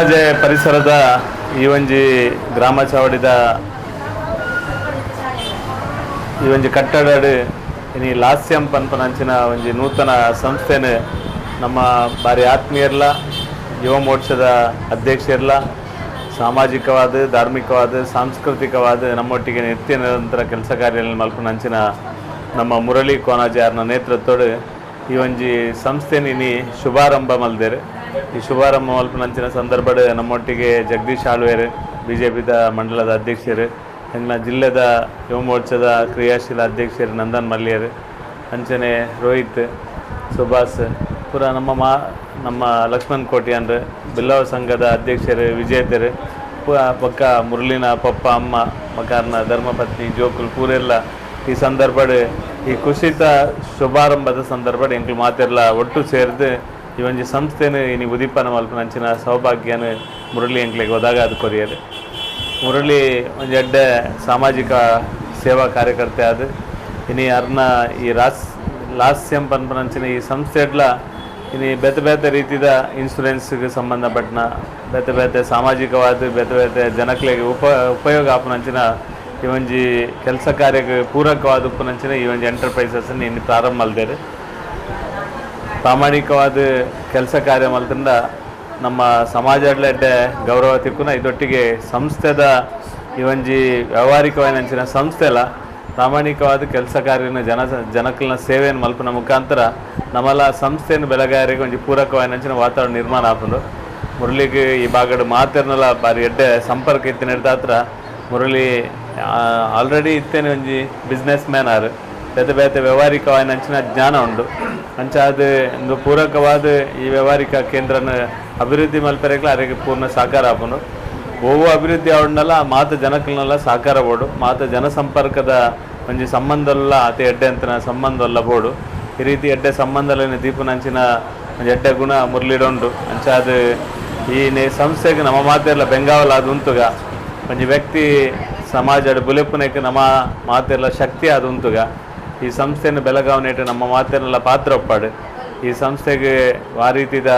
ಕೋಣಾಜೆ ಪರಿಸರದ ಈ ಒಂಜಿ ಗ್ರಾಮ ಚಾವಡಿದ ಈ ಒಂಜಿ ಕಟ್ಟಡ ಇನಿ ಲಾಸ್ಯಂ ಪನ್ಪನಂಚಿನ ಒಂಜಿ ನೂತನ ಸಂಸ್ಥೆನೆ ನಮ್ಮ ಬಾರಿ ಆತ್ಮೀಯರ್ಲ ಯುವ ಮೋರ್ಚಾದ ಅಧ್ಯಕ್ಷರ್ಲ ಸಾಮಾಜಿಕವಾದ, ಧಾರ್ಮಿಕವಾದ, ಸಾಂಸ್ಕೃತಿಕವಾದ ನಮ್ಮೊಟ್ಟಿಗೆ ನಿತ್ಯ ನಿರಂತರ ಕೆಲಸ ಕಾರ್ಯ ಮಲ್ಪನಂಚಿನ ನಮ್ಮ ಮುರಳಿ ಕೋನಾಜಾರ್ನ ನೇತೃತ್ವಡು ಈ ಒಂಜಿ ಸಂಸ್ಥೆನ ಇನಿ ಶುಭಾರಂಭ ಮಲ್ದೇರು. ಈ ಶುಭಾರಂಭ ಮಲ್ಪನಂಚಿನ ಸಂದರ್ಭದ ನಮ್ಮೊಟ್ಟಿಗೆ ಜಗದೀಶ್ ಆಳ್ವೇರು ಬಿ ಜೆ ಪಿದ ಮಂಡಲದ ಅಧ್ಯಕ್ಷರು ಎಂಗ್ಲ ಜಿಲ್ಲೆದ ಯುವ ಮೋರ್ಚಾದ ಕ್ರಿಯಾಶೀಲ ಅಧ್ಯಕ್ಷರು ನಂದನ್ ಮಲ್ಯರು ಅಂಚನೆ ರೋಹಿತ್, ಸುಭಾಷ್, ಪೂರ ನಮ್ಮ ಮಾ, ನಮ್ಮ ಲಕ್ಷ್ಮಣ್ ಕೋಟ್ಯಾನ್ರು, ಬಿಲ್ಲವ ಸಂಘದ ಅಧ್ಯಕ್ಷರು, ವಿಜೇತರು ಪಕ್ಕ ಮುರುಳಿನ ಪಪ್ಪ, ಅಮ್ಮ, ಮಕಾರ್ನ ಧರ್ಮಪತ್ನಿ, ಜೋಕುಲ್, ಪೂರೆಲ್ಲ ಈ ಸಂದರ್ಭ ಈ ಕುಸಿತ ಶುಭಾರಂಭದ ಸಂದರ್ಭ ಎಂಕ್ಲು ಮಾತೆಲ್ಲ ಒಟ್ಟು ಸೇರಿದು ಈ ಒಂಜಿ ಸಂಸ್ಥೆನ ಇನಿ ಉದೀಪನ ಮಲ್ಪನಂಚಿನ ಸೌಭಾಗ್ಯನ ಮುರಳಿ ಎಂಕ್ಲೆಗೆ ಹೋದಾಗ ಅದು ಕೊರಿಯದೆ. ಮುರಳಿ ಒಂದು ಎಡ್ಡ ಸಾಮಾಜಿಕ ಸೇವಾ ಕಾರ್ಯಕರ್ತೆ ಅದು ಇನಿ ಅರ್ನ ಈ ರಾಸ್, ಲಾಸ್ಯಂ ಪನ್ಪನಂಚಿನ ಈ ಸಂಸ್ಥೆಡ್ಲ ಇನಿ ಬೇತೆ ಬೇತೆ ರೀತಿದ ಇನ್ಶೂರೆನ್ಸ್ಗೆ ಸಂಬಂಧಪಟ್ಟನ ಬೇತೆ ಬೇತೆ ಸಾಮಾಜಿಕವಾದ, ಬೇತೆ ಬೇತೆ ಜನಕ್ಲೆಗೆ ಉಪ, ಉಪಯೋಗ ಆಪನಂಚಿನ ಈ ಒಂಜಿ ಕೆಲಸ ಕಾರ್ಯಕ್ಕೆ ಪೂರಕವಾದ ಉಪನಂಚಿನ ಈ ಒಂಜಿ ಎಂಟರ್ಪ್ರೈಸಸ್ನ ಇನ್ನು ಪ್ರಾರಂಭ ಮಲ್ದೇರು. ಪ್ರಾಮಾಣಿಕವಾದ ಕೆಲಸ ಕಾರ್ಯ ಮಾಡೋದ್ರಿಂದ ನಮ್ಮ ಸಮಾಜಡ್ಲೆಡ್ಡೆ ಗೌರವ ತಿಕ್ಕುನ ಇದೊಟ್ಟಿಗೆ ಸಂಸ್ಥೆದ ಈ ಒಂಜಿ ಸಂಸ್ಥೆ ಸಂಸ್ಥೆಲ ಪ್ರಾಮಾಣಿಕವಾದ ಕೆಲಸ ಕಾರ್ಯನ ಜನ ಜನಕಲ್ನ ಸೇವೆಯನ್ನು ಮಲ್ಪನ ಮುಖಾಂತರ ನಮ್ಮಲ್ಲ ಸಂಸ್ಥೆಯನ್ನು ಬೆಳಗಾರಿಗೆ ಒಂಜಿ ನೆಂಚಿನ ವಾತಾವರಣ ನಿರ್ಮಾಣ ಆಪುಂಡು ಮುರಳಿಗೆ ಈ ಭಾಗದ ಮಾತಿರ್ನಲ್ಲ ಬಾರಿ ಎಡ್ಡೆ ಸಂಪರ್ಕ ಇತ್ತಿನ ಹಿಡ್ದಾತ್ರ ಮುರಳಿ ಆಲ್ರೆಡಿ ಇತ್ತೇನೆ ಒಂಜಿ ಬಿಸ್ನೆಸ್ ಮ್ಯಾನ್ ಆರು. ಬೇತೆ ಬೇತೆ ವ್ಯವಹಾರಿಕವಾಗಿ ಅಂಚಿನ ಜ್ಞಾನ ಉಂಡು ಅಂಚ ಅದು ಒಂದು ಪೂರಕವಾದ ಈ ವ್ಯವಹಾರಿಕ ಕೇಂದ್ರನ ಅಭಿವೃದ್ಧಿ ಮಲ್ಪೆರೆಗ್ಲ ಅರೆಗೆ ಪೂರ್ಣ ಸಹಕಾರ ಆಪುಂಡು. ಓವು ಅಭಿವೃದ್ಧಿ ಅವಣ್ಣಲ್ಲ ಮಾತ ಜನಕಲ್ನೆಲ್ಲ ಸಹಕಾರ ಬೋಡು. ಮಾತ ಜನಸಂಪರ್ಕದ ಒಂಜಿ ಸಂಬಂಧಲ್ಲ ಅತಿ ಎಡ್ಡೆ ಅಂತಿನ ಸಂಬಂಧಲ್ಲ ಬೋಡು. ಈ ರೀತಿ ಎಡ್ಡೆ ಸಂಬಂಧಲಿನ ದೀಪನಂಚಿನ ಒಂಜಿ ಎಡ್ಡೆ ಗುಣ ಮುರ್ಲಿಡುಂಡು. ಅಂಚ ಅದು ಈ ಸಂಸ್ಥೆಗೆ ನಮ್ಮ ಮಾತೆಲ್ಲ ಬೆಂಗಾವಲ ಅದು ಉಂತುಗ ಒಂಜಿ ವ್ಯಕ್ತಿ ಸಮಾಜದ ಬುಲೆಪುನಕ್ಕೆ ನಮ್ಮ ಮಾತೆಲ್ಲ ಶಕ್ತಿ ಅದು ಉಂತುಗ ಈ ಸಂಸ್ಥೆಯನ್ನು ಬೆಳಗಾವನೆಟ್ಟು ನಮ್ಮ ಮಾತನ್ನೆಲ್ಲ ಪಾತ್ರ ಒಪ್ಪಾಡು ಈ ಸಂಸ್ಥೆಗೆ ಆ ರೀತಿದ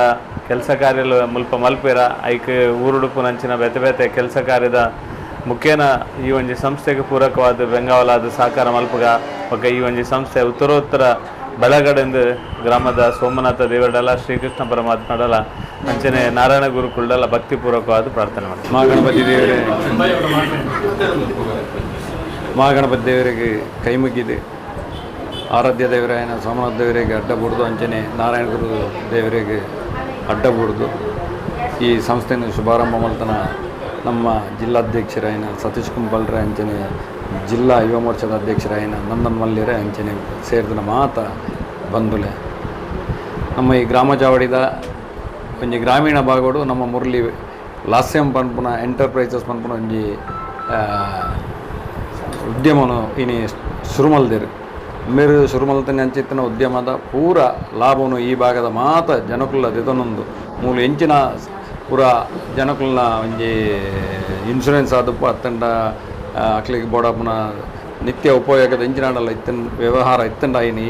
ಕೆಲಸ ಕಾರ್ಯಲು ಮುಲ್ಪ ಮಲ್ಪಿರ, ಐಕ್ ಊರುಡುಪು ನಂಚಿನ ಬೆತೆ ಬೆತೆ ಕೆಲಸ ಕಾರ್ಯದ ಮುಖ್ಯನ ಈ ಒಂಜಿ ಸಂಸ್ಥೆಗೆ ಪೂರಕವಾದ ಬೆಂಗಾವಲಾದ ಸಹಕಾರ ಮಲ್ಪಗ. ಒಕ್ಕ ಈ ಒಂಜಿ ಸಂಸ್ಥೆ ಉತ್ತರೋತ್ತರ ಬೆಳಗಡೆಂದು ಗ್ರಾಮದ ಸೋಮನಾಥ ದೇವರಡಲ ಶ್ರೀಕೃಷ್ಣ ಪರಮಾತ್ಮಡಲ ಅಂಚನೆ ನಾರಾಯಣ ಗುರುಕುಳಡಲ ಭಕ್ತಿಪೂರ್ವಕವಾದ ಪ್ರಾರ್ಥನೆ ಮಾಡ್ತೀವಿ. ಮಾ ಗಣಪತಿ ದೇವರೇ. ಮಹಾಗಣಪತಿ ದೇವರಿಗೆ ಕೈ ಮುಗಿದೆ ಆರಾಧ್ಯ ದೇವರಾಯನ, ಸೋಮನಾಥ ದೇವರಿಗೆ ಅಡ್ಡ ಬಿಡ್ದು ಅಂಚನೆ ನಾರಾಯಣ ಗುರು ದೇವರಿಗೆ ಅಡ್ಡ ಬಿಡ್ದು. ಈ ಸಂಸ್ಥೆಯನ್ನು ಶುಭಾರಂಭ ಮಾಡ್ತಾನ ನಮ್ಮ ಜಿಲ್ಲಾಧ್ಯಕ್ಷರಾಯನ ಸತೀಶ್ ಕುಂಬಲ್ರೆ ಅಂಚನೆ ಜಿಲ್ಲಾ ಯುವ ಮೋರ್ಚಾದ ಅಧ್ಯಕ್ಷರಾಯನ ನಂದನ್ ಮಲ್ಲಿರೆ ಅಂಚನೆ ಸೇರಿದ ಮಾತ ಬಂದುಲೆ ನಮ್ಮ ಈ ಗ್ರಾಮ ಚಾವಡಿದ ಒಂಜಿ ಗ್ರಾಮೀಣ ಭಾಗಡು ನಮ್ಮ ಮುರಳಿ ಲಾಸ್ಯಂ ಪನ್ಪುನ ಎಂಟರ್ಪ್ರೈಸಸ್ ಪನ್ಪುನ ಒಂಜಿ ಉದ್ಯಮನು ಇನಿ ಶುರು ಮೇರು ಸುರುಮಲ್ತನ ಅಂಚಿತ್ತಿನ ಉದ್ಯಮದ ಪೂರ ಲಾಭವನ್ನು ಈ ಭಾಗದ ಮಾತ ಜನಕುಲ್ಲ ದಿದನೊಂದು. ಮೂಲ ಎಂಚಿನ ಪೂರ ಜನಕುಲ್ನ ಒಂಜಿ ಇನ್ಶೂರೆನ್ಸ್ ಆದಪ್ಪ ಅತ್ತಂಡ ಅಕ್ಲಿಗೆ ಬೋಡಪ್ಪನ ನಿತ್ಯ ಉಪಯೋಗದ ಇಂಜಿನಾಡಲ್ಲ ಇತ್ತಿನ ವ್ಯವಹಾರ ಇತ್ತಂಡ ಈ,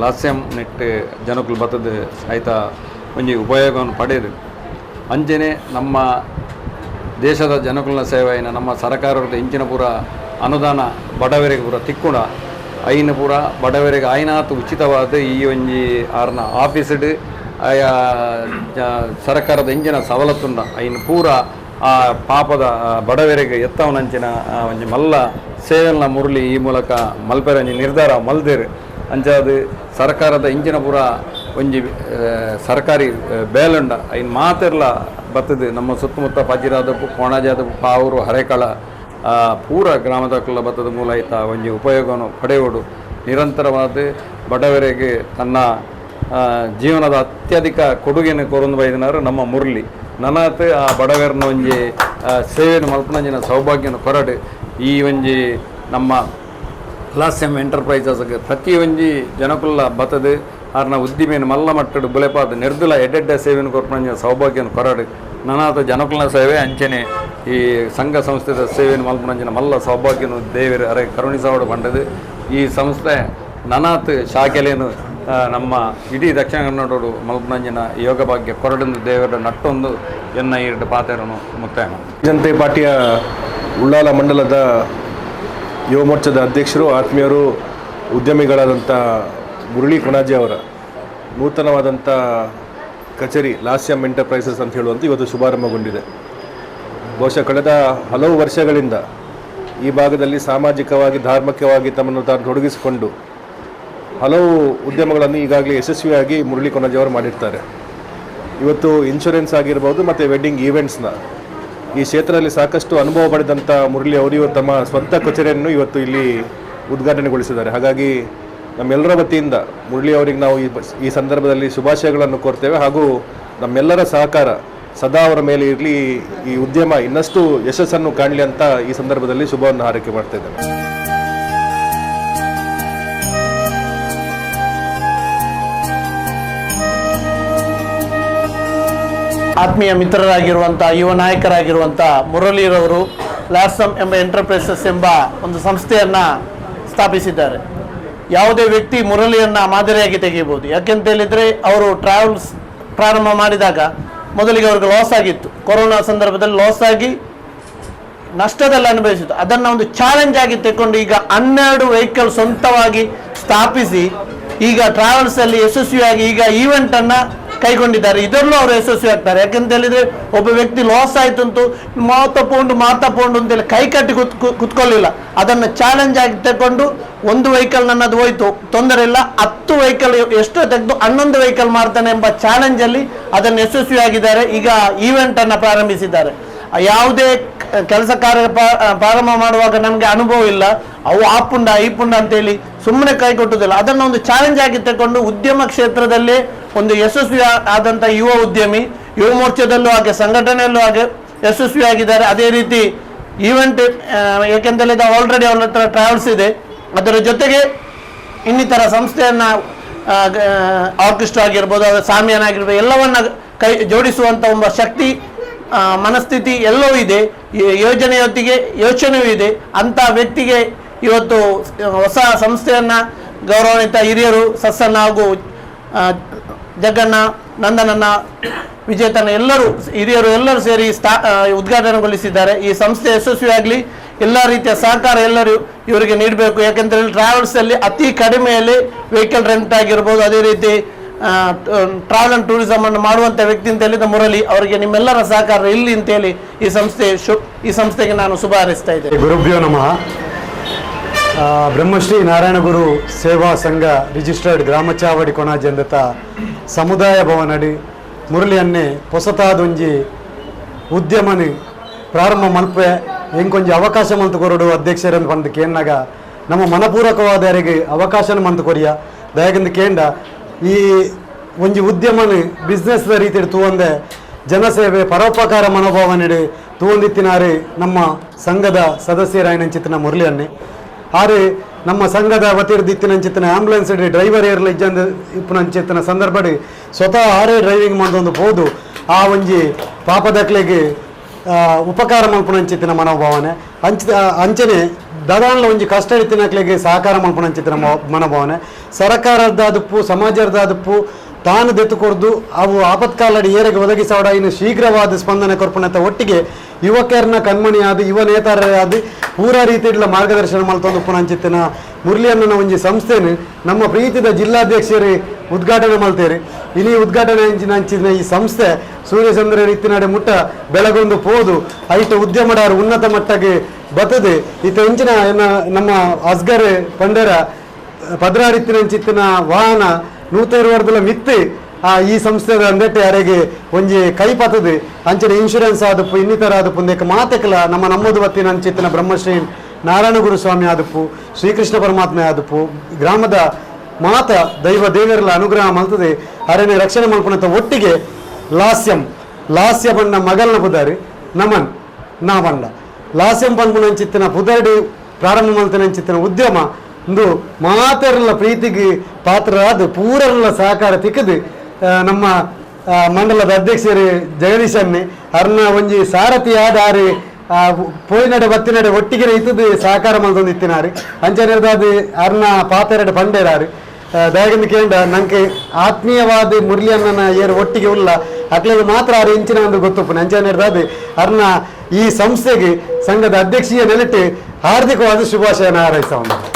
ಲಾಸ್ಯಂ ನೆಟ್ ಜನಕುಲು ಬತ್ತದ ಆಯ್ತ ಒಂಜಿ ಉಪಯೋಗವನ್ನು ಪಡೆಯದು ಅಂಚನೆ ನಮ್ಮ ದೇಶದ ಜನಕುಲನ ಸೇವೆಯನ್ನು ನಮ್ಮ ಸರ್ಕಾರದ ಇಂಚಿನ ಪೂರ ಅನುದಾನ ಬಡವರಿಗೆ ಪೂರ ತಿಕ್ಕುಣ. ಐನ ಪೂರ ಬಡವರಿಗೆ ಆಯ್ನಾತ್ ಉಚಿತವಾದ ಈ ಒಂಜಿ ಆರ್ನ ಆಫೀಸ್ಡ್ ಆಯಾ ಸರ್ಕಾರದ ಇಂಜಿನ ಸವಲತ್ತುಂಡ ಐನ ಪೂರ ಆ ಪಾಪದ ಬಡವರಿಗೆ ಎತ್ತವನಂಚಿನ ಒಂಜಿ ಮಲ್ಲ ಸೇವೆಲ್ನ ಮುರುಳಿ ಈ ಮೂಲಕ ಮಲ್ಪೆರ ಒಂಜಿ ನಿರ್ಧಾರ ಮಲ್ದೇರು. ಅಂಚಾದು ಸರ್ಕಾರದ ಇಂಜಿನ ಪೂರ ಒಂಜಿ ಸರ್ಕಾರಿ ಬೇಲುಂಡ ಐನ್ ಮಾತೆರ್ಲ ಬತ್ತದೆ. ನಮ್ಮ ಸುತ್ತಮುತ್ತ ಪಜಿರಾದಪ್ಪು ಕೋಣಾಜಾದಪ್ಪು ಪಾವೂರು, ಹರೇಕಳ ಪೂರ ಗ್ರಾಮದ ಬತ್ತದ ಮೂಲ ಐತ ಒಂಜಿ ಉಪಯೋಗವನ್ನು ಪಡೆಯುವುದು ನಿರಂತರವಾದ ಬಡವರಿಗೆ ತನ್ನ ಜೀವನದ ಅತ್ಯಧಿಕ ಕೊಡುಗೆಯನ್ನು ಕೊರೊಂದು ಬೈದಿನಾರು ನಮ್ಮ ಮುರಳಿ ನನಾತ್ ಆ ಬಡವರನ್ನ ಒಂಜಿ ಸೇವೆಯನ್ನು ಮಲ್ಪನಂಜಿನ ಸೌಭಾಗ್ಯನ ಕೊರಡು. ಈ ಒಂಜಿ ನಮ್ಮ ಲಾಸ್ಯಂ ಎಂಟರ್ಪ್ರೈಸಸ್ಗೆ ಪ್ರತಿ ಒಂಜಿ ಜನಕುಲ್ಲ ಬತದು ಆರ್ನ ಉದ್ದಿಮೆಯನ್ನು ಮಲ್ಲ ಮಟ್ಟಡು ಬುಲೆಪಾದ ನಿರ್ದುಲ ಎಡ್ಡೆಡ್ಡ ಸೇವೆಯನ್ನು ಕೊರಪನಂಜಿನ ಸೌಭಾಗ್ಯನ ಕೊರಡು. ನನಾತ ಜನಕುಲನ ಸೇವೆ, ಅಂಚನೆ ಈ ಸಂಘ ಸಂಸ್ಥೆದ ಸೇವೆಯನ್ನು ಮಲ್ಪನಂಚಿನ ಮಲ್ಲ ಸೌಭಾಗ್ಯನು ದೇವರು ಅರೆ ಕರುಣಿಸೋಡು ಬಂಡದು ಈ ಸಂಸ್ಥೆ ನನಾತ್ ಶಾಖೆಲೇನು ನಮ್ಮ ಇಡೀ ದಕ್ಷಿಣ ಕನ್ನಡೋಡು ಮಲ್ಪನಂಜಿನ ಯೋಗ ಭಾಗ್ಯ ಕೊರಡೊಂದು ದೇವರ ನಟ್ಟೊಂದು ಎನ್ನ ಎರಡು ಪಾತೆರನು ಮುಕ್ತಾಯ ಜನತೆ ಪಾರ್ಟಿಯ ಉಳ್ಳಾಲ ಮಂಡಲದ ಯುವ ಮೋರ್ಚಾದ ಅಧ್ಯಕ್ಷರು, ಆತ್ಮೀಯರು, ಉದ್ಯಮಿಗಳಾದಂಥ ಮುರಳಿ ಕುಣಾಜಿ ಅವರ ನೂತನವಾದಂಥ ಕಚೇರಿ, ಲಾಸ್ಯಂ ಎಂಟರ್ಪ್ರೈಸಸ್ ಅಂತ ಹೇಳುವಂಥ ಇವತ್ತು ಶುಭಾರಂಭಗೊಂಡಿದೆ. ಬಹುಶಃ ಕಳೆದ ಹಲವು ವರ್ಷಗಳಿಂದ ಈ ಭಾಗದಲ್ಲಿ ಸಾಮಾಜಿಕವಾಗಿ, ಧಾರ್ಮಿಕವಾಗಿ ತಮ್ಮನ್ನು ತಾನು ತೊಡಗಿಸಿಕೊಂಡು ಹಲವು ಉದ್ಯಮಗಳನ್ನು ಈಗಾಗಲೇ ಯಶಸ್ವಿಯಾಗಿ ಮುರಳಿ ಕೊನಜಿಯವರು ಮಾಡಿರ್ತಾರೆ. ಇವತ್ತು ಇನ್ಶೂರೆನ್ಸ್ ಆಗಿರ್ಬೋದು ಮತ್ತು ವೆಡ್ಡಿಂಗ್ ಈವೆಂಟ್ಸ್ನ ಈ ಕ್ಷೇತ್ರದಲ್ಲಿ ಸಾಕಷ್ಟು ಅನುಭವ ಪಡೆದಂಥ ಮುರಳಿ ಅವರು ಇವತ್ತು ತಮ್ಮ ಸ್ವಂತ ಕಚೇರಿಯನ್ನು ಇವತ್ತು ಇಲ್ಲಿ ಉದ್ಘಾಟನೆಗೊಳಿಸಿದ್ದಾರೆ. ಹಾಗಾಗಿ ನಮ್ಮೆಲ್ಲರ ವತಿಯಿಂದ ಮುರಳಿ ಅವರಿಗೆ ನಾವು ಈ ಈ ಸಂದರ್ಭದಲ್ಲಿ ಶುಭಾಶಯಗಳನ್ನು ಕೋರ್ತೇವೆ ಹಾಗೂ ನಮ್ಮೆಲ್ಲರ ಸಹಕಾರ ಸದಾ ಅವರ ಮೇಲೆ ಇರಲಿ. ಈ ಉದ್ಯಮ ಇನ್ನಷ್ಟು ಯಶಸ್ಸನ್ನು ಕಾಣಲಿ ಅಂತ ಈ ಸಂದರ್ಭದಲ್ಲಿ ಶುಭವನ್ನು ಹಾರೈಕೆ ಮಾಡ್ತಾ ಆತ್ಮೀಯ ಮಿತ್ರರಾಗಿರುವಂಥ, ಯುವ ನಾಯಕರಾಗಿರುವಂಥ ಮುರಳೀರವರು ಲಾಸಮ್ ಎಂಬ ಎಂಟರ್ಪ್ರೈಸಸ್ ಎಂಬ ಒಂದು ಸಂಸ್ಥೆಯನ್ನು ಸ್ಥಾಪಿಸಿದ್ದಾರೆ. ಯಾವುದೇ ವ್ಯಕ್ತಿ ಮುರಳಿಯನ್ನು ಮಾದರಿಯಾಗಿ ತೆಗೆಯಬಹುದು. ಯಾಕೆಂತ ಹೇಳಿದರೆ ಅವರು ಟ್ರಾವೆಲ್ಸ್ ಪ್ರಾರಂಭ ಮಾಡಿದಾಗ ಮೊದಲಿಗೆ ಅವ್ರಿಗೆ ಲಾಸ್ ಆಗಿತ್ತು. ಕೊರೋನಾ ಸಂದರ್ಭದಲ್ಲಿ ಲಾಸ್ ಆಗಿ ನಷ್ಟದಲ್ಲಿ ಅನುಭವಿಸಿತು ಅದನ್ನು ಒಂದು ಚಾಲೆಂಜ್ ಆಗಿ ತೆಕ್ಕೊಂಡು ಈಗ ಹನ್ನೆರಡು ವೆಹಿಕಲ್ ಸ್ವಂತವಾಗಿ ಸ್ಥಾಪಿಸಿ ಈಗ ಟ್ರಾವೆಲ್ಸಲ್ಲಿ ಯಶಸ್ವಿಯಾಗಿ ಈಗ ಈವೆಂಟ್ ಅನ್ನ ಕೈಗೊಂಡಿದ್ದಾರೆ. ಇದರಲ್ಲೂ ಅವರು ಯಶಸ್ವಿ ಆಗ್ತಾರೆ. ಯಾಕೆಂತ ಹೇಳಿದ್ರೆ ಒಬ್ಬ ವ್ಯಕ್ತಿ ಲಾಸ್ ಆಯ್ತು ಅಂತೂ ಮಾತಪೋಂಡು ಮಾತಪೋಂಡು ಅಂತೇಳಿ ಕೈ ಕಟ್ಟಿ ಕುತ್, ಕುತ್ಕೊಳ್ಳಿಲ್ಲ. ಅದನ್ನು ಚಾಲೆಂಜ್ ಆಗಿ ತಗೊಂಡು ಒಂದು ವೆಹಿಕಲ್ ನನ್ನದು ಹೋಯ್ತು. ತೊಂದರೆ ಇಲ್ಲ. ಹತ್ತು ವೆಹಿಕಲ್ ಎಷ್ಟು ತೆಗೆದು ಹನ್ನೊಂದು ವೆಹಿಕಲ್ ಮಾಡ್ತಾನೆ ಎಂಬ ಚಾಲೆಂಜ್ ಅಲ್ಲಿ ಅದನ್ನು ಯಶಸ್ವಿಯಾಗಿದ್ದಾರೆ ಈಗ ಈವೆಂಟ್ ಅನ್ನ ಪ್ರಾರಂಭಿಸಿದ್ದಾರೆ. ಯಾವುದೇ ಕೆಲಸ ಕಾರ್ಯ ಪ್ರಾರಂಭ ಮಾಡುವಾಗ ನಮಗೆ ಅನುಭವ ಇಲ್ಲ. ಅವು ಆ ಪುಂಡ, ಈ ಪುಂಡ ಅಂತೇಳಿ ಸುಮ್ಮನೆ ಕೈ ಕೊಟ್ಟುದಿಲ್ಲ. ಅದನ್ನು ಒಂದು ಚಾಲೆಂಜ್ ಆಗಿ ತಗೊಂಡು ಉದ್ಯಮ ಕ್ಷೇತ್ರದಲ್ಲಿ ಒಂದು ಯಶಸ್ವಿ ಆದಂಥ ಯುವ ಉದ್ಯಮಿ, ಯುವ ಮೋರ್ಚಾದಲ್ಲೂ ಹಾಗೆ, ಸಂಘಟನೆಯಲ್ಲೂ ಹಾಗೆ ಯಶಸ್ವಿಯಾಗಿದ್ದಾರೆ ಅದೇ ರೀತಿ ಈವೆಂಟ್ ಏಕೆಂದರೆ ಆಲ್ರೆಡಿ ಅವನ ಹತ್ರ ಟ್ರಾವೆಲ್ಸ್ ಇದೆ. ಅದರ ಜೊತೆಗೆ ಇನ್ನಿತರ ಸಂಸ್ಥೆಯನ್ನು ಆರ್ಕೆಸ್ಟ್ರಾ ಆಗಿರ್ಬೋದು ಅದರ ಸಾಮಿಯಾನ ಎಲ್ಲವನ್ನು ಕೈ ಜೋಡಿಸುವಂಥ ಒಬ್ಬ ಶಕ್ತಿ ಮನಸ್ಥಿತಿ ಎಲ್ಲವೂ ಇದೆ. ಯೋಜನೆಯೊತ್ತಿಗೆ ಯೋಚನೆಯೂ ಇದೆ. ಅಂಥ ವ್ಯಕ್ತಿಗೆ ಇವತ್ತು ಹೊಸ ಸಂಸ್ಥೆಯನ್ನು ಗೌರವಾನ್ವಿತ ಹಿರಿಯರು ಸಸ್ಸನ್ನ ಹಾಗೂ ಜಗ್ಗಣ್ಣ ನಂದನನ್ನ ವಿಜೇತನ ಎಲ್ಲರೂ, ಹಿರಿಯರು ಎಲ್ಲರೂ ಸೇರಿ ಸ್ಥಾ ಉದ್ಘಾಟನೆಗೊಳಿಸಿದ್ದಾರೆ. ಈ ಸಂಸ್ಥೆ ಯಶಸ್ವಿಯಾಗಲಿ. ಎಲ್ಲ ರೀತಿಯ ಸಹಕಾರ ಎಲ್ಲರೂ ಇವರಿಗೆ ನೀಡಬೇಕು. ಯಾಕೆಂದರೆ ಟ್ರಾವೆಲ್ಸ್ ಅಲ್ಲಿ ಅತಿ ಕಡಿಮೆಯಲ್ಲಿ ವೆಹಿಕಲ್ ರೆಂಟ್ ಆಗಿರ್ಬೋದು, ಅದೇ ರೀತಿ ಟ್ರಾವೆಲ್ ಅಂಡ್ ಟೂರಿಸಂ ಅನ್ನು ಮಾಡುವಂತ ವ್ಯಕ್ತಿ ಅಂತ ಹೇಳಿದ ಮುರಳಿ ಅವರಿಗೆ ನಿಮ್ಮೆಲ್ಲರ ಸಹಕಾರ ಇಲ್ಲಿ ಅಂತೇಳಿ ಈ ಸಂಸ್ಥೆ ಶು, ಈ ಸಂಸ್ಥೆಗೆ ನಾನು ಶುಭ ಹಾರೈಸ್ತಾ ಇದ್ದೇನೆ. ಗುರುಭ್ಯೋ ನಮಃ. ಬ್ರಹ್ಮಶ್ರೀ ನಾರಾಯಣ ಗುರು ಸೇವಾ ಸಂಘ ರಿಜಿಸ್ಟರ್ಡ್ ಗ್ರಾಮ ಚಾವಡಿ ಕೊಣಾಜಿ ಅಂದತ ಸಮುದಾಯ ಭವನಡಿ ಮುರಳಿಯನ್ನೇ ಹೊಸತಾದೊಂಜಿ ಉದ್ಯಮನಿ ಪ್ರಾರಂಭ ಮಲ್ಪೆ ಎಂಕೊಂಜಿ ಅವಕಾಶ ಮಂತು ಕೊರಡು ಅಧ್ಯಕ್ಷರನ್ನು ಬಂದು ಕೇಂದಾಗ ನಮ್ಮ ಮನಪೂರ್ವಕವಾದ ಯಾರಿಗೆ ಅವಕಾಶನ ಮಂತು ಕೊರಿಯ. ದಯಗಂದು ಕೇಂದ ಈ ಒಂಜಿ ಉದ್ಯಮನ ಬಿಸ್ನೆಸ್ ರೀತಿ ತೂವಂದೆ ಜನಸೇವೆ ಪರೋಪಕಾರ ಮನೋಭಾವನೆಡೆ ತೂವಂದಿತ್ತಿನಾರೆ ನಮ್ಮ ಸಂಘದ ಸದಸ್ಯರಾಯನಂಚಿತ್ತಿನ ಮುರಳಿಯನ್ನೇ. ಆರೆ ನಮ್ಮ ಸಂಘದ ವತಿರ್ದಿತ್ತಿನಂಚಿತ್ತಿನ ಆಂಬುಲೆನ್ಸ್ ಡ್ರೈವರ್ ಏರ್ಲ ಇಜ್ಜಂದ ಇಪ್ಪುನಂಚಿತ್ತಿನ ಸಂದರ್ಭಡ್ ಸ್ವತಃ ಆರೇ ಡ್ರೈವಿಂಗ್ ಮಂದೊಂದು ಹೋದು ಆ ಒಂಜಿ ಪಾಪದಕ್ಲೆಗೆ ಉಪಕಾರ ಮಲ್ಪುನಂಚಿತ್ತಿನ ಮನೋಭಾವನೆ ಅಂಚ ಅಂಚನೆ ದಡಾನ್ಲ ಒಂಜಿ ಕಷ್ಟ ಇತ್ತಿನಕ್ಲೆಗೆ ಸಹಕಾರ ಮಲ್ಪುಣ ಅಂಚಿತ್ತಿನ ಮನೋಭಾವನೆ ಸರ್ಕಾರದ ಅದುಪ್ಪು ಸಮಾಜದ ಅದುಪ್ಪು ತಾನು ದೆತ್ತು ಕೊರ್ದು ಅವು ಆಪತ್ಕಾಲಡಿ ಏರೆಗೆ ಒದಗಿಸೋಡ ಇನ್ನು ಶೀಘ್ರವಾದ ಸ್ಪಂದನೆ ಕೊರ್ಪುನಂತ ಒಟ್ಟಿಗೆ ಯುವಕರನ್ನ ಕಣ್ಮಣಿ ಆದ, ಯುವ ನೇತಾರರಾದ ಪೂರ ರೀತಿಯ ಮಾರ್ಗದರ್ಶನ ಮಲ್ತೊಂದು ಪುನಂಚಿತ್ತಿನ ಮುರಳಿಯನ್ನ ಒಂಜಿ ಸಂಸ್ಥೆನ ನಮ್ಮ ಪ್ರೀತಿದ ಜಿಲ್ಲಾಧ್ಯಕ್ಷರೇ ಉದ್ಘಾಟನೆ ಮಲ್ತೇರಿ ಇನಿ ಉದ್ಘಾಟನೆ ಅಂಚಿನ ಈ ಸಂಸ್ಥೆ ಸೂರ್ಯಚಂದ್ರ ಇತ್ತಿನಡೆ ಮುಟ್ಟ ಬೆಳಗೊಂದು ಪೋದು. ಐಟು ಉದ್ಯಮದಾರ ಉನ್ನತ ಮಟ್ಟಕ್ಕೆ ಬತದೆ. ಇತ್ತ ಇಂಚಿನ ನಮ್ಮ ಅಸ್ಗರ್ ಪಂಡರ ಪದ್ರಾರಿತ್ತಿನಂಚಿತ್ತಿನ ವಾಹನ ನೂತೈರು ವರ್ದಲ ಮಿತ್ತಿ ಆ ಈ ಸಂಸ್ಥೆದ ಅಂದಟ್ಟೆ ಅರೆಗೆ ಒಂಜಿ ಕೈ ಪತದೆ. ಅಂಚಿನ ಇನ್ಶೂರೆನ್ಸ್ ಆದಪ್ಪು ಇನ್ನಿತರ ಆದಪ್ಪು ಒಂದೇಕ ಮಾತೆಕಲ ನಮ್ಮ ನಮ್ಮದು ಬತ್ತಿನ ಅಂಚಿತ್ತಿನ ಬ್ರಹ್ಮಶ್ರೀ ನಾರಾಯಣ ಗುರು ಸ್ವಾಮಿ ಆದಪ್ಪು, ಶ್ರೀಕೃಷ್ಣ ಪರಮಾತ್ಮ ಆದಪ್ಪು, ಗ್ರಾಮದ ಮಾತ ದೈವ ದೇವರಲ್ಲ ಅನುಗ್ರಹ ಮಲ್ತದೆ. ಅರಣ್ಯ ರಕ್ಷಣೆ ಮಾಡ್ಕೊಂಡಂಥ ಒಟ್ಟಿಗೆ ಲಾಸ್ಯಂ ಲಾಸ್ಯ ಬಣ್ಣ ಮಗಲ್ನ ಪುದಾರಿ ನಮನ್ ನಾ ಬಂಡ ಲಾಸ್ಯಂ ಪಂಪುನಂಚಿತ್ತಿನ ಪುದರ್ಡಿ ಪ್ರಾರಂಭ ಮಲ್ತನಂಚಿತ್ತಿನ ಉದ್ಯಮ ಒಂದು ಮಾತೆರಲ್ಲ ಪ್ರೀತಿಗೆ ಪಾತ್ರರಾದ ಪೂರಲ್ಲ ಸಹಕಾರ ತಿಕ್ಕದು. ನಮ್ಮ ಮಂಡಲದ ಅಧ್ಯಕ್ಷರು ಅನ್ನಿ ಅರ್ನ ಒಂಜಿ ಸಾರಥಿ ಆದ ಪೋಯ್ ಆ, ಪೋಯಿನಡೆ ಬತ್ತಿನಡೆ ಒಟ್ಟಿಗೆ ಇತ್ತದು ಸಹಕಾರ ಮಲ್ತೊಂದು ಇತ್ತಿನಾರಿ ಅಂಚನೆ ಅರ್ನ ಪಾತೆರಡೆ ಪಂಡೇರಾರು. ದಯಗಿಂದ ನಂಕೆ ನಂಗೆ ಆತ್ಮೀಯವಾದ ಮುರಳಿಯನ್ನ ಏರು ಒಟ್ಟಿಗೆ ಉಲ್ಲ ಅಕ್ಲೆದು ಮಾತ್ರ ಆರು ಇಂಚಿನ ಒಂದು ಗೊತ್ತುಪ್ಪು ನಂಚೆ ನಡೆದಾದ ಅರ್ನ ಈ ಸಂಸ್ಥೆಗೆ ಸಂಘದ ಅಧ್ಯಕ್ಷೀಯ ನೆಲೆಟ್ಟು ಹಾರ್ದಿಕವಾದ ಶುಭಾಶಯನ ಹಾರೈಸ್ತಾ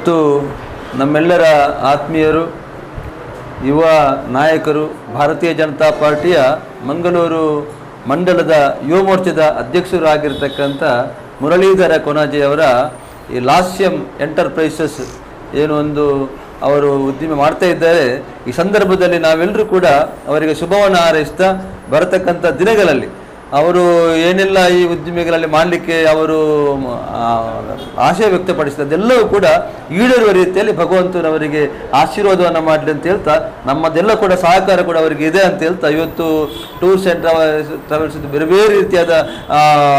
ಇವತ್ತು ನಮ್ಮೆಲ್ಲರ ಆತ್ಮೀಯರು, ಯುವ ನಾಯಕರು, ಭಾರತೀಯ ಜನತಾ ಪಾರ್ಟಿಯ ಮಂಗಳೂರು ಮಂಡಲದ ಯುವ ಮೋರ್ಚಾದ ಅಧ್ಯಕ್ಷರಾಗಿರ್ತಕ್ಕಂಥ ಮುರಳೀಧರ ಕೊನಾಜೆಯವರ ಈ ಲಾಸ್ಯಂ ಎಂಟರ್ಪ್ರೈಸಸ್ ಏನು ಒಂದು ಅವರು ಉದ್ದಿಮೆ ಮಾಡ್ತಾ ಇದ್ದಾರೆ. ಈ ಸಂದರ್ಭದಲ್ಲಿ ನಾವೆಲ್ಲರೂ ಕೂಡ ಅವರಿಗೆ ಶುಭವನ್ನು ಹಾರೈಸ್ತಾ ಬರತಕ್ಕಂಥ ದಿನಗಳಲ್ಲಿ ಅವರು ಏನೆಲ್ಲ ಈ ಉದ್ದಿಮೆಗಳಲ್ಲಿ ಮಾಡಲಿಕ್ಕೆ ಅವರು ಆಶಯ ವ್ಯಕ್ತಪಡಿಸಿದ್ದೆಲ್ಲವೂ ಕೂಡ ಈಡೇರುವ ರೀತಿಯಲ್ಲಿ ಭಗವಂತನವರಿಗೆ ಆಶೀರ್ವಾದವನ್ನು ಮಾಡಲಿ ಅಂತ ಹೇಳ್ತಾ, ನಮ್ಮದೆಲ್ಲ ಕೂಡ ಸಹಕಾರ ಕೂಡ ಅವರಿಗೆ ಇದೆ ಅಂತ ಹೇಳ್ತಾ, ಇವತ್ತು ಟೂರ್ಸ್ ಆ್ಯಂಡ್ ಟ್ರಾವೆಲ್ಸ್ ಟ್ರಾವೆಲ್ಸ್ ಬೇರೆ ಬೇರೆ ರೀತಿಯಾದ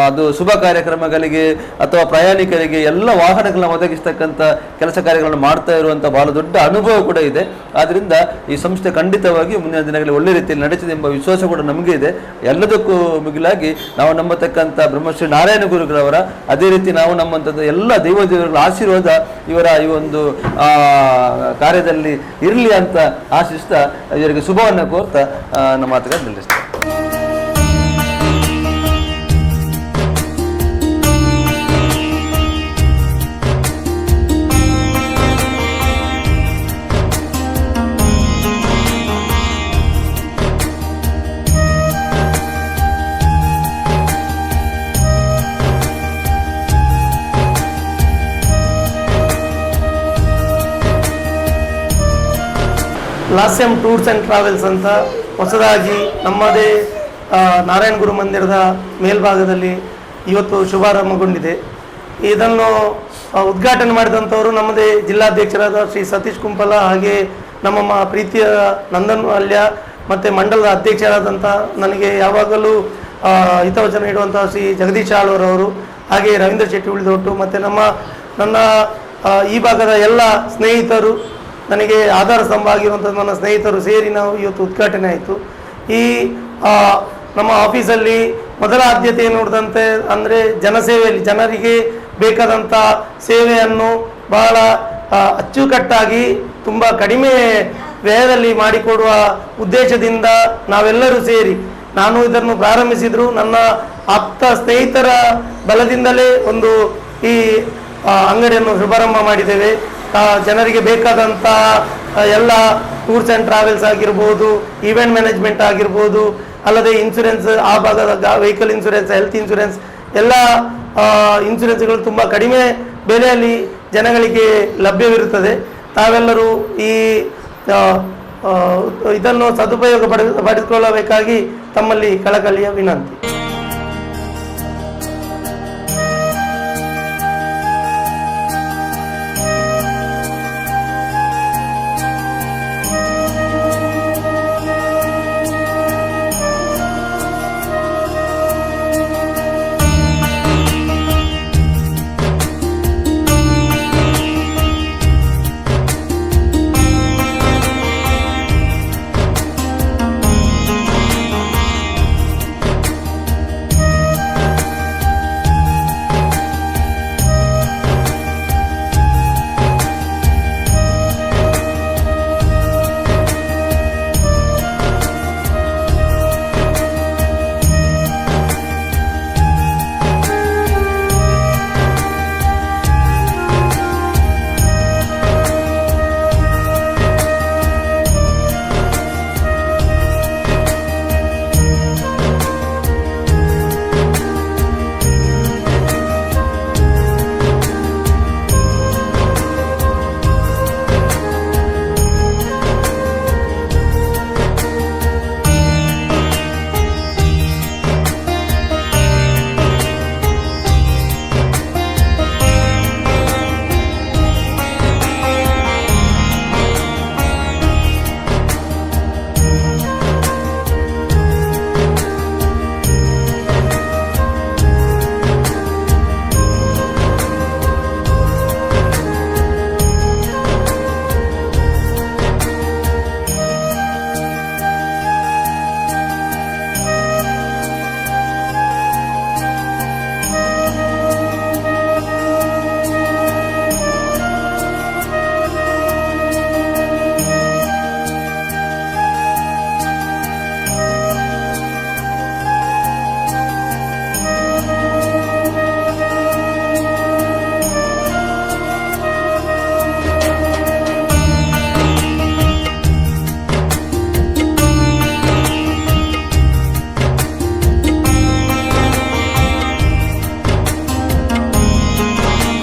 ಅದು ಶುಭ ಕಾರ್ಯಕ್ರಮಗಳಿಗೆ ಅಥವಾ ಪ್ರಯಾಣಿಕರಿಗೆ ಎಲ್ಲ ವಾಹನಗಳನ್ನ ಒದಗಿಸ್ತಕ್ಕಂಥ ಕೆಲಸ ಕಾರ್ಯಗಳನ್ನು ಮಾಡ್ತಾ ಇರುವಂಥ ಬಹಳ ದೊಡ್ಡ ಅನುಭವ ಕೂಡ ಇದೆ. ಆದ್ದರಿಂದ ಈ ಸಂಸ್ಥೆ ಖಂಡಿತವಾಗಿ ಮುಂದಿನ ದಿನಗಳಲ್ಲಿ ಒಳ್ಳೆ ರೀತಿಯಲ್ಲಿ ನಡೆಸಿದೆ ಎಂಬ ವಿಶ್ವಾಸ ಕೂಡ ನಮಗೆ ಇದೆ. ಎಲ್ಲದಕ್ಕೂ ಮಿಗಿಲಾಗಿ ನಾವು ನಂಬತಕ್ಕಂಥ ಬ್ರಹ್ಮಶ್ರೀ ನಾರಾಯಣ ಗುರುಗಳವರ, ಅದೇ ರೀತಿ ನಾವು ನಮ್ಮಂಥದ್ದು ಎಲ್ಲ ದೈವ ದೇವರುಗಳ ಆಶೀರ್ವಾದ ಇವರ ಈ ಒಂದು ಕಾರ್ಯದಲ್ಲಿ ಇರಲಿ ಅಂತ ಆಶಿಸ್ತಾ ಇವರಿಗೆ ಶುಭವನ್ನು ಕೋರ್ತಾ ನಮ್ಮ ಮಾತುಗಳನ್ನು ಲಾಸ್ಯಂ ಟೂರ್ಸ್ ಆ್ಯಂಡ್ ಟ್ರಾವೆಲ್ಸ್ ಅಂತ ಹೊಸದಾಗಿ ನಮ್ಮದೇ ನಾರಾಯಣ ಗುರು ಮಂದಿರದ ಮೇಲ್ಭಾಗದಲ್ಲಿ ಇವತ್ತು ಶುಭಾರಂಭಗೊಂಡಿದೆ. ಇದನ್ನು ಉದ್ಘಾಟನೆ ಮಾಡಿದಂಥವರು ನಮ್ಮದೇ ಜಿಲ್ಲಾಧ್ಯಕ್ಷರಾದ ಶ್ರೀ ಸತೀಶ್ ಕುಂಪಲ ಹಾಗೆ ನಮ್ಮ ಪ್ರೀತಿಯ ನಂದನ್ ಅಲ್ಯ ಮತ್ತು ಮಂಡಲದ ಅಧ್ಯಕ್ಷರಾದಂಥ ನನಗೆ ಯಾವಾಗಲೂ ಹಿತವಚನ ನೀಡುವಂಥ ಶ್ರೀ ಜಗದೀಶ್ ಆಳ್ವರವರು ಹಾಗೆ ರವೀಂದ್ರ ಶೆಟ್ಟಿ ಉಳಿದೊಟ್ಟು ಮತ್ತು ನಮ್ಮ ನನ್ನ ಈ ಭಾಗದ ಎಲ್ಲ ಸ್ನೇಹಿತರು ನನಗೆ ಆಧಾರ ಸ್ತಂಭ ಆಗಿರುವಂಥ ನನ್ನ ಸ್ನೇಹಿತರು ಸೇರಿ ನಾವು ಇವತ್ತು ಉದ್ಘಾಟನೆ ಆಯಿತು. ಈ ನಮ್ಮ ಆಫೀಸಲ್ಲಿ ಮೊದಲ ಆದ್ಯತೆ ನೋಡಿದಂತೆ ಅಂದರೆ ಜನಸೇವೆಯಲ್ಲಿ ಜನರಿಗೆ ಬೇಕಾದಂಥ ಸೇವೆಯನ್ನು ಬಹಳ ಅಚ್ಚುಕಟ್ಟಾಗಿ ತುಂಬ ಕಡಿಮೆ ವ್ಯಯದಲ್ಲಿ ಮಾಡಿಕೊಡುವ ಉದ್ದೇಶದಿಂದ ನಾವೆಲ್ಲರೂ ಸೇರಿ ನಾನು ಇದನ್ನು ಪ್ರಾರಂಭಿಸಿದ್ರು. ನನ್ನ ಆಪ್ತ ಸ್ನೇಹಿತರ ಬಲದಿಂದಲೇ ಒಂದು ಈ ಅಂಗಡಿಯನ್ನು ಶುಭಾರಂಭ ಮಾಡಿದ್ದೇವೆ. ಜನರಿಗೆ ಬೇಕಾದಂಥ ಎಲ್ಲ ಟೂರ್ಸ್ ಆ್ಯಂಡ್ ಟ್ರಾವೆಲ್ಸ್ ಆಗಿರ್ಬೋದು ಈವೆಂಟ್ ಮ್ಯಾನೇಜ್ಮೆಂಟ್ ಆಗಿರ್ಬೋದು, ಅಲ್ಲದೆ ಇನ್ಸೂರೆನ್ಸ್ ಆ ಭಾಗದ ವೆಹಿಕಲ್ ಇನ್ಸೂರೆನ್ಸ್ ಹೆಲ್ತ್ ಇನ್ಸೂರೆನ್ಸ್ ಎಲ್ಲ ಇನ್ಸೂರೆನ್ಸ್ಗಳು ತುಂಬ ಕಡಿಮೆ ಬೆಲೆಯಲ್ಲಿ ಜನಗಳಿಗೆ ಲಭ್ಯವಿರುತ್ತದೆ. ತಾವೆಲ್ಲರೂ ಈ ಇದನ್ನು ಸದುಪಯೋಗ ಪಡೆದು, ಪಡೆದುಕೊಳ್ಳಬೇಕಾಗಿ ತಮ್ಮಲ್ಲಿ ಕಳಕಳಿಯ ವಿನಂತಿ.